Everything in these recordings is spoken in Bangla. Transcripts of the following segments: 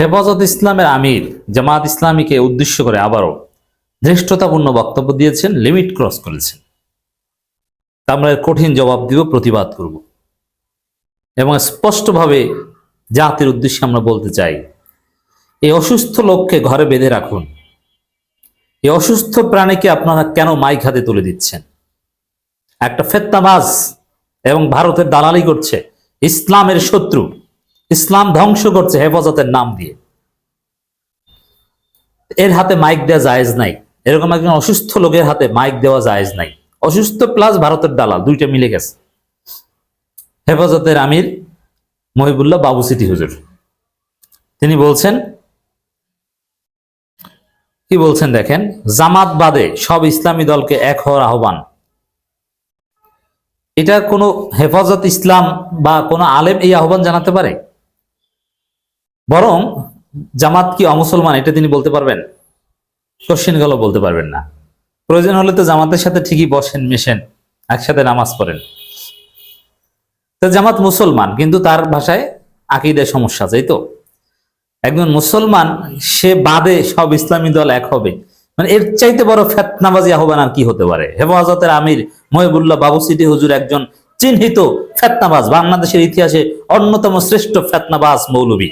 হেফাজত ইসলামের আমির জামাত ইসলামীকে উদ্দেশ্য করে আবারও ধৃষ্টতাপূর্ণ বক্তব্য দিয়েছেন, লিমিট ক্রস করেছেন। আমরা কঠিন জবাব দিব, প্রতিবাদ করব। এবং স্পষ্টভাবে জাতির উদ্দেশ্যে আমরা বলতে চাই, এই অসুস্থ লোককে ঘরে বেঁধে রাখুন। এই অসুস্থ প্রাণীকে আপনারা কেন মাইক হাতে তুলে দিচ্ছেন? একটা ফেত্তাবাজ এবং ভারতের দালালি করছে, ইসলামের শত্রু। ইসলাম ধ্বংস করছে হেফাজতের নাম দিয়ে। এর হাতে মাইক দেওয়া জায়েজ নাই। এরকম একজন অসুস্থ লোকের হাতে মাইক দেওয়া জায়েজ নাই। অসুস্থ প্লাস ভারতের দালাল, দুইটা মিলে গেছে। হেফাজতের আমির মহিবুল্লাহ বাবু সিটি হুজুর। তিনি বলছেন, কি বলছেন দেখেন, জামাত বাদে সব ইসলামী দলকে এক হওয়ার আহ্বান। এটা কোনো হেফাজত ইসলাম বা কোনো আলেম এই আহ্বান জানাতে পারে? বরং জামাত কি অমুসলমান এটা তিনি বলতে পারবেন? কোশ্চেন গেল বলতে পারবেন না। প্রয়োজন হলে তো জামাতের সাথে ঠিকই বসেন, মেশেন, একসাথে নামাজ পড়েন। তো জামাত মুসলমান, কিন্তু তার ভাষায় আকিদের সমস্যা আছে তো। একজন মুসলমান, সে বাদে সব ইসলামী দল এক হবে। মানে এর চাইতে বড় ফেতনাবাজি আহ্বান আর কি হতে পারে? হেফাজতের আমির মহিবুল্লাহ বাবু সিটি হুজুর একজন চিহ্নিত ফেতনাবাজ, বাংলাদেশের ইতিহাসে অন্যতম শ্রেষ্ঠ ফেতনাবাজ মৌলবী।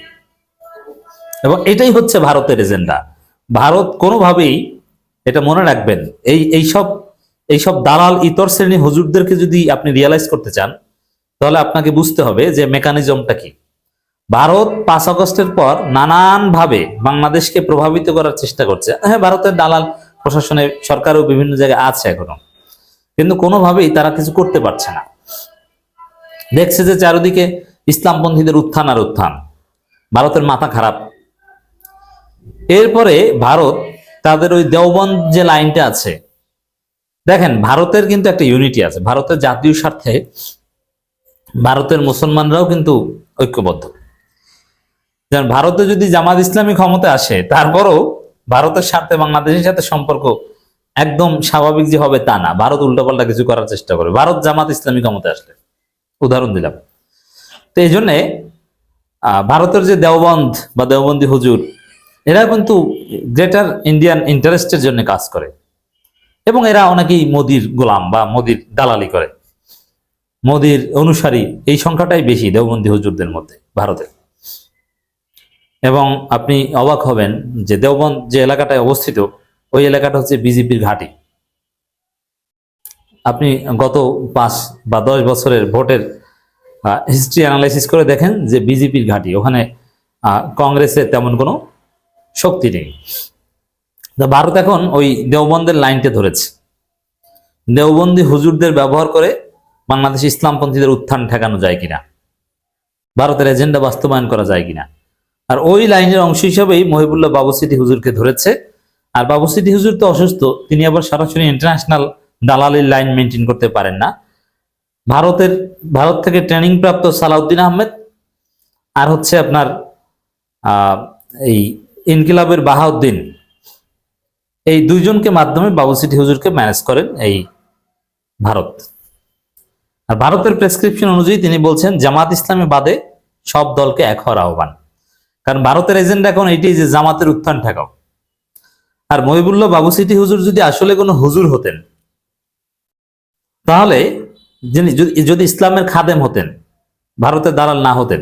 এবং এটাই হচ্ছে ভারতের এজেন্ডা। ভারত কোনোভাবেই এটা মনে রাখবেন, এই এইসব এইসব দালাল ইতর শ্রেণি হুজুরদেরকে যদি আপনি রিয়েলাইজ করতে চান, তাহলে আপনাকে বুঝতে হবে যে মেকানিজমটা কি। ভারত পাঁচ আগস্টের পর নানানভাবে বাংলাদেশকে প্রভাবিত করার চেষ্টা করছে। হ্যাঁ ভারতের দালাল প্রশাসনে, সরকারও বিভিন্ন জায়গায় আছে এখনও। কিন্তু কোনোভাবেই তারা কিছু করতে পারছে না। দেখছে যে চারিদিকে ইসলামপন্থীদের উত্থান আর উত্থান। ভারতের মাথা খারাপ। এরপরে ভারত তাদের ওই দেওবন্দ যে লাইনটা আছে, দেখেন ভারতের কিন্তু একটা ইউনিটি আছে। ভারতের জাতীয় স্বার্থে ভারতের মুসলমানরাও কিন্তু ঐক্যবদ্ধ। যেমন ভারতে যদি জামাত ইসলামী ক্ষমতা আসে, তারপরও ভারতের স্বার্থে বাংলাদেশের সাথে সম্পর্ক একদম স্বাভাবিক যে হবে তা না। ভারত উল্টোপাল্টা কিছু করার চেষ্টা করে ভারত জামাত ইসলামী ক্ষমতা আসলে। উদাহরণ দিলাম। তো এই জন্যে ভারতের যে দেওবন্দ বা দেওবন্দি হুজুর এরা কিন্তু গ্রেটার ইন্ডিয়ান ইন্টারেস্টের জন্য কাজ করে। এবং এরা অনেকেই মোদির গোলাম বা মোদির দালালি করে। মোদির অনুসারী এই সংখ্যাটাই বেশি দেওবন্দি হুজুরদের মধ্যে, ভারতে। এবং আপনি অবাক হবেন যে দেওবন্দ যে এলাকাটায় অবস্থিত, ওই এলাকাটা হচ্ছে বিজেপির ঘাঁটি। আপনি গত পাঁচ বা দশ বছরের ভোটের হিস্ট্রি অ্যানালাইসিস করে দেখেন যে বিজেপির ঘাঁটি। ওখানে কংগ্রেসের তেমন কোনো শক্তি নেই। ভারত এখন ওই দেওবন্দের লাইনটা ধরেছে। দেওবন্দি হুজুরদের ব্যবহার করে বাংলাদেশ ইসলামপন্থীদের উত্থান ঠেকানো যায় কিনা? ভারতের এজেন্ডা বাস্তবায়ন করা যায় কিনা? আর ওই লাইনের অংশ হিসাবেই মহিবুল্লাহ বাবু সিটি হুজুরকে ধরেছে। আর বাবু সিটি হুজুর তো অসুস্থ, তিনি আবার সরাসরি ইন্টারন্যাশনাল দালালির লাইন মেনটেন করতে পারেন না। ভারতের, ভারত থেকে ট্রেনিং প্রাপ্ত সালাউদ্দিন আহমেদ, আর হচ্ছে আপনার এই ইনকিলাবের বাহাউদ্দিন। এই দুইজনকে মাধ্যমে বাবু সিটি হুজুরকে ম্যানেজ করেন এই ভারত। আর ভারতের প্রেসক্রিপশন অনুযায়ী তিনি বলছেন, জামাত ইসলামী বাদে সব দলকে এক হওয়ার আহ্বান। কারণ ভারতের এজেন্ডা এখন এইটাই যে জামাতের উত্থান ঠেকাও। আর মহিবুল্লাহ বাবু সিটি হুজুর যদি আসলে কোনো হুজুর হতেন, তাহলে যিনি যদি ইসলামের খাদেম হতেন, ভারতের দালাল না হতেন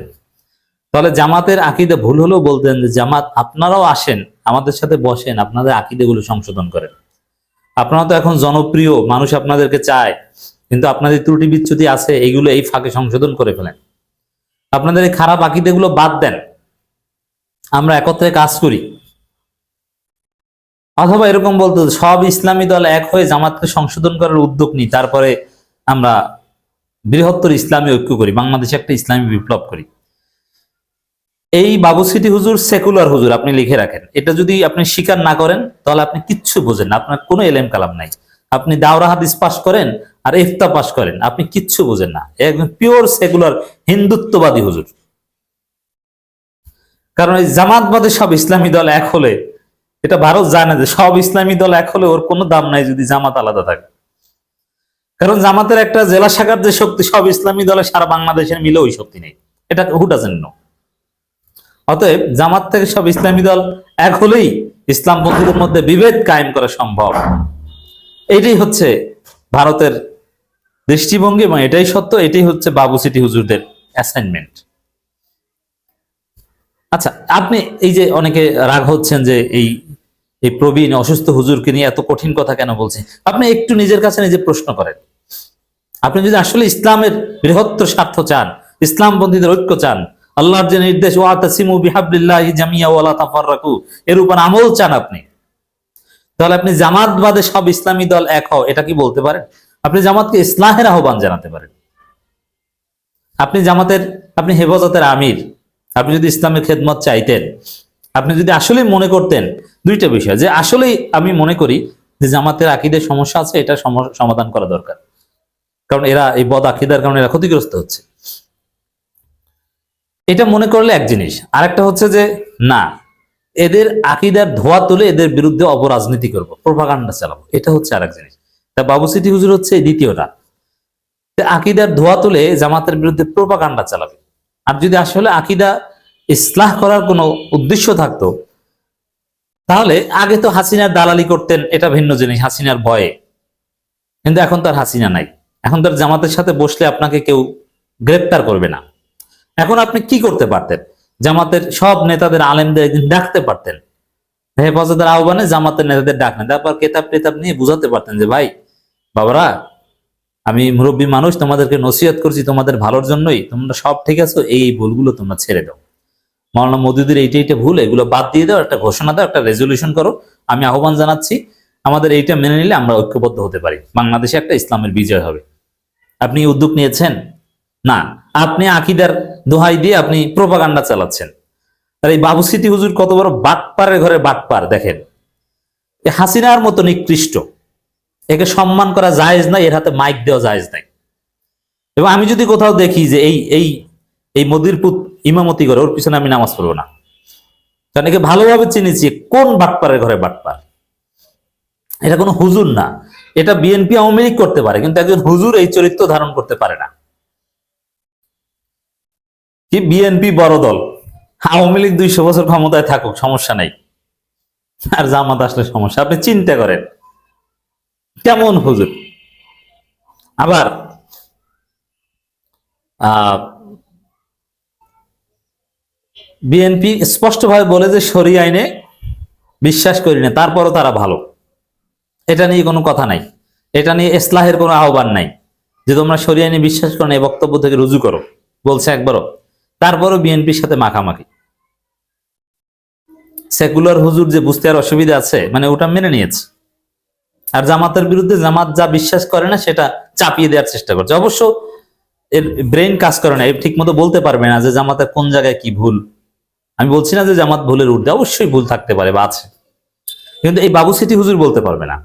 তাহলে জামাতের আকিদে ভুল হলেও বলতেন যে, জামাত, আপনারাও আসেন, আমাদের সাথে বসেন, আপনাদের আকিদেগুলো সংশোধন করেন। আপনারা তো এখন জনপ্রিয়, মানুষ আপনাদেরকে চায়, কিন্তু আপনাদের ত্রুটি বিচ্যুতি আছে এইগুলো এই ফাঁকে সংশোধন করে ফেলেন। আপনাদের এই খারাপ আকিদেগুলো বাদ দেন। আমরা একত্রে কাজ করি। অথবা এরকম বলতো, সব ইসলামী দল এক হয়ে জামাতকে সংশোধন করার উদ্যোগ নিই, তারপরে আমরা বৃহত্তর ইসলামী ঐক্য করি, বাংলাদেশে একটা ইসলামী বিপ্লব করি। এই বাবু সিটি হুজুর সেকুলার হুজুর, আপনি লিখে রাখেন। এটা যদি আপনি স্বীকার না করেন, তাহলে আপনি কিচ্ছু বোঝেন না। আপনার কোনো এলেম কালাম নাই। আপনি দাওরা হাদিস পাশ করেন আর ইফতা পাশ করেন, আপনি কিচ্ছু বোঝেন না। একদম পিওর সেকুলার হিন্দুত্ববাদী হুজুর। কারণ এই জামাতবাদে সব ইসলামী দল এক হলে, এটা ভারত জানে যে সব ইসলামী দল এক হলে ওর কোনো দাম নাই যদি জামাত আলাদা থাকে। কারণ জামাতের একটা জেলা শাখার যে শক্তি, সব ইসলামী দলে সারা বাংলাদেশের মিলে ওই শক্তি নেই। এটা হু ডাজেন্ট নো অতএব জামাত থেকে সব ইসলামী দল এক হলেই ইসলাম বন্ধুদের মধ্যে বিভেদ কায়েম করা সম্ভব। এটাই হচ্ছে ভারতের দৃষ্টিভঙ্গি এবং এটাই সত্য, এটাই হচ্ছে বাবু সিটি হুজুরদের অ্যাসাইনমেন্ট আচ্ছা আপনি এই যে অনেকে রাগ হচ্ছেন যে এই এই প্রবীণ অসুস্থ হুজুরকে নিয়ে এত কঠিন কথা কেন বলছে আপনি একটু নিজের কাছে নিজে প্রশ্ন করেন। আপনি যদি আসলে ইসলামের বৃহত্তর স্বার্থ চান, ইসলাম বন্ধীদের ঐক্য চান আল্লাহর যে নির্দেশ তাফাররাকু এর উপর আমল চান আপনি। তাহলে আপনি জামাত বাদে সব ইসলামী দল এক হও, এটা কি বলতে পারেন? আপনি জামাতকে ইসলাহের আহ্বান জানাতে পারেন। আপনি জামাতের, আপনি হেফাজতের আমির। আপনি যদি ইসলামের খেদমত চাইতেন, আপনি যদি আসলে মনে করতেন, দুইটা বিষয়, যে আসলেই আমি মনে করি যে জামাতের আকিদের সমস্যা আছে, এটা সম- সমাধান করা দরকার। কারণ এরা এই বদ আকিদার কারণে এরা ক্ষতিগ্রস্ত হচ্ছে। এটা মনে করলে এক জিনিস। আরেকটা হচ্ছে যে, না, এদের আকিদার ধোয়া তুলে এদের বিরুদ্ধে অপরাজনীতি করব প্রভাকাণ্ডা চালাবো। এটা হচ্ছে আরেক জিনিস। তা বাবু সিটি হুজুর হচ্ছে দ্বিতীয়টা। আকিদার ধোয়া তুলে জামাতের বিরুদ্ধে প্রোপাকাণ্ডা চালাবে। আর যদি আসলে আকিদা ইসলাহ করার কোনো উদ্দেশ্য থাকতো, তাহলে আগে তো হাসিনার দালালি করতেন, এটা ভিন্ন জিনিস, হাসিনার ভয়ে। কিন্তু এখন তার হাসিনা নাই। এখন তার জামাতের সাথে বসলে আপনাকে কেউ গ্রেপ্তার করবে না। এখন আপনি কি করতে পারতেন? জামাতের সব নেতাদের আলেমদের একদিন ডাকতে পারতেন। হেফাজতের আহ্বানে জামাতের নেতাদের ডাকলেন তারপর কেতাব টেতাব নিয়ে বুঝাতে পারতেন যে, ভাই, বাবারা, আমি মুরব্বী মানুষ, তোমাদেরকে নসিহত করছি, তোমাদের ভালোর জন্যই। তোমরা সব ঠিক আছো, এই এই ভুলগুলো তোমরা ছেড়ে দাও। মৌলানা মদুদের এইটা এইটা ভুল, এগুলো বাদ দিয়ে দাও, একটা ঘোষণা দাও, একটা রেজলিউশন করো। আমি আহ্বান জানাচ্ছি, আমাদের এইটা মেনে নিলে আমরা ঐক্যবদ্ধ হতে পারি। বাংলাদেশে একটা ইসলামের বিজয় হবে। আপনি উদ্যোগ নিয়েছেন? না, আপনি আকিদার দোহাই দিয়ে আপনি প্রোপাগান্ডা চালাচ্ছেন। আর এই বাবু সিটি হুজুর কত বড় বাটপারের ঘরে বাটপার, দেখেন। হাসিনার মতো নিকৃষ্ট। একে সম্মান করা জায়েজ নাই, এর হাতে মাইক দেওয়া জায়েজ নাই। এবং আমি যদি কোথাও দেখি যে এই এই এই মদির পুত ইমামতি করে ওর পিছনে আমি নামাজ পড়ব না। কারণ একে ভালোভাবে চিনেছি কোন বাটপারের ঘরে বাটপার। এটা কোনো হুজুর না। এটা বিএনপি আওয়ামী লীগ করতে পারে, কিন্তু একজন হুজুর এই চরিত্র ধারণ করতে পারে না। কি বিএনপি বড় দল? আওয়ামী লীগ দুইশো বছর ক্ষমতায় থাকুক, সমস্যা নাই। আর জামাত আসলে সমস্যা, আপনি চিন্তা করেন। কেমন হুজুর? আবার বিএনপি স্পষ্টভাবে বলে যে সরি আইনে বিশ্বাস করি না, তারপরও তারা ভালো। এটা নিয়ে কোনো কথা নাই। এটা নিয়ে ইসলাহের কোনো আহ্বান নাই। যে তোমরা সরি আইনে বিশ্বাস করো না, এই বক্তব্য থেকে রুজু করো। বলছে একবারও। তারপরও বিএনপির সাথে মাখামাখি। সেকুলার হুজুর যে বুঝতে আর অসুবিধা আছে মানে ওটা মেনে নিয়েছে। আর জামাতের বিরুদ্ধে জামাত যা বিশ্বাস করে না, সেটা চাপিয়ে দেওয়ার চেষ্টা করছে। অবশ্য এর ব্রেন কাজ করে না ঠিক মতো বলতে পারবে না যে জামাতের কোন জায়গায় কি ভুল। আমি বলছি না যে জামাত ভুলের ঊর্ধ্বে, অবশ্যই ভুল থাকতে পারে বা আছে। কিন্তু এই বাবু সিটি হুজুর বলতে পারবে না।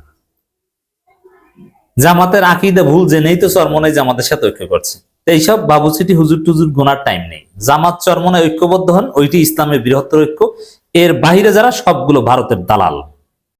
জামাতের আকিদে ভুল জেনেই তো চরমনায় জামাতের সাথে ঐক্য করছে। এইসব বাবু সিটি হুজুর টুজুর গোনার টাইম নেই। জামাত চরমনায় ঐক্যবদ্ধ হন, ওইটি ইসলামের বৃহত্তর ঐক্য। এর বাহিরে যারা, সবগুলো ভারতের দালাল।